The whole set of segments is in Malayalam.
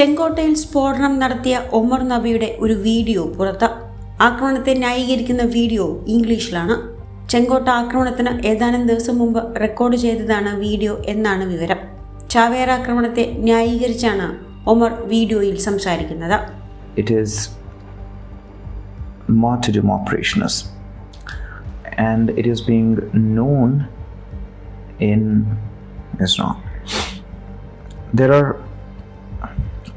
ചെങ്കോട്ടയിൽ സ്ഫോടനം നടത്തിയ ഒമർ നബിയുടെ ഒരു വീഡിയോ പുറത്ത്. ആക്രമണത്തെ ന്യായീകരിക്കുന്ന വീഡിയോ ഇംഗ്ലീഷിലാണ്. ചെങ്കോട്ട ആക്രമണത്തിന് ഏതാനും ദിവസം മുമ്പ് റെക്കോർഡ് ചെയ്തതാണ് വീഡിയോ എന്നാണ് വിവരം. ചാവേർ ആക്രമണത്തെ ന്യായീകരിച്ചാണ് ഒമർ വീഡിയോയിൽ സംസാരിക്കുന്നത്. It is martyrdom operations and it is being known in Islam. There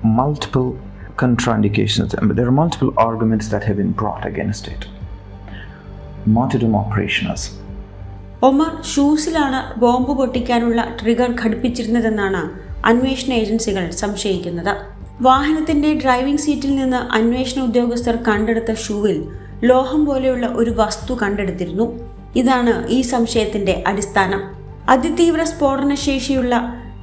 multiple contraindications, there are multiple arguments that have been brought against it. Martyrdom operations. Omar ഷൂസിലാണ് bomb പൊട്ടിക്കാനുള്ള ട്രിഗർ ഘടിപ്പിച്ചിരുന്നതെന്നാണ് അന്വേഷണ ഏജൻസികൾ സംശയിക്കുന്നത് വാഹനത്തിന്റെ ഡ്രൈവിംഗ് സീറ്റിൽ നിന്ന് അന്വേഷണ ഉദ്യോഗസ്ഥർ കണ്ടെടുത്ത ഷൂവിൽ ലോഹം പോലെയുള്ള ഒരു വസ്തു കണ്ടെടുത്തിരുന്നു ഇതാണ് ഈ സംശയത്തിന്റെ അടിസ്ഥാനം അതിതീവ്ര സ്ഫോടന ശേഷിയുള്ള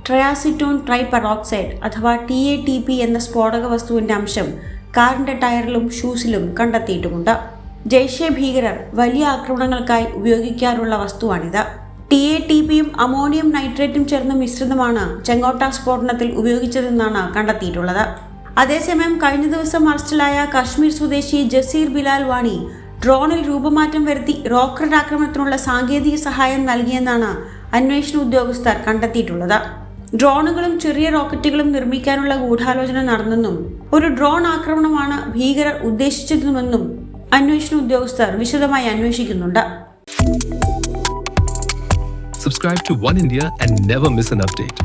ട്രയാസിറ്റോൺ ട്രൈപെറോക്സൈഡ് അഥവാ ടി എ ടി പി എന്ന സ്ഫോടക വസ്തുവിന്റെ അംശം കാറിന്റെ ടയറിലും ഷൂസിലും കണ്ടെത്തിയിട്ടുമുണ്ട്. ജയ്ഷെ ഭീകരർ വലിയ ആക്രമണങ്ങൾക്കായി ഉപയോഗിക്കാറുള്ള വസ്തുവാണിത്. ടി എ ടി പിയും അമോണിയം നൈട്രേറ്റും ചേർന്ന മിശ്രിതമാണ് ചെങ്കോട്ട സ്ഫോടനത്തിൽ ഉപയോഗിച്ചതെന്നാണ് കണ്ടെത്തിയിട്ടുള്ളത്. അതേസമയം കഴിഞ്ഞ ദിവസം അറസ്റ്റിലായ കശ്മീർ സ്വദേശി ജസീർ ബിലാൽ വാണി ഡ്രോണിൽ രൂപമാറ്റം വരുത്തി റോക്കറ്റ് ആക്രമണത്തിനുള്ള സാങ്കേതിക സഹായം നൽകിയെന്നാണ് അന്വേഷണ ഉദ്യോഗസ്ഥർ കണ്ടെത്തിയിട്ടുള്ളത്. ഡ്രോണുകളും ചെറിയ റോക്കറ്റുകളും നിർമ്മിക്കാനുള്ള ഗൂഢാലോചന നടന്നെന്നും ഒരു ഡ്രോൺ ആക്രമണമാണ് ഭീകരർ ഉദ്ദേശിച്ചതുമെന്നും അന്വേഷണ ഉദ്യോഗസ്ഥർ വിശദമായി അന്വേഷിക്കുന്നുണ്ട് Subscribe to One India and never miss an update.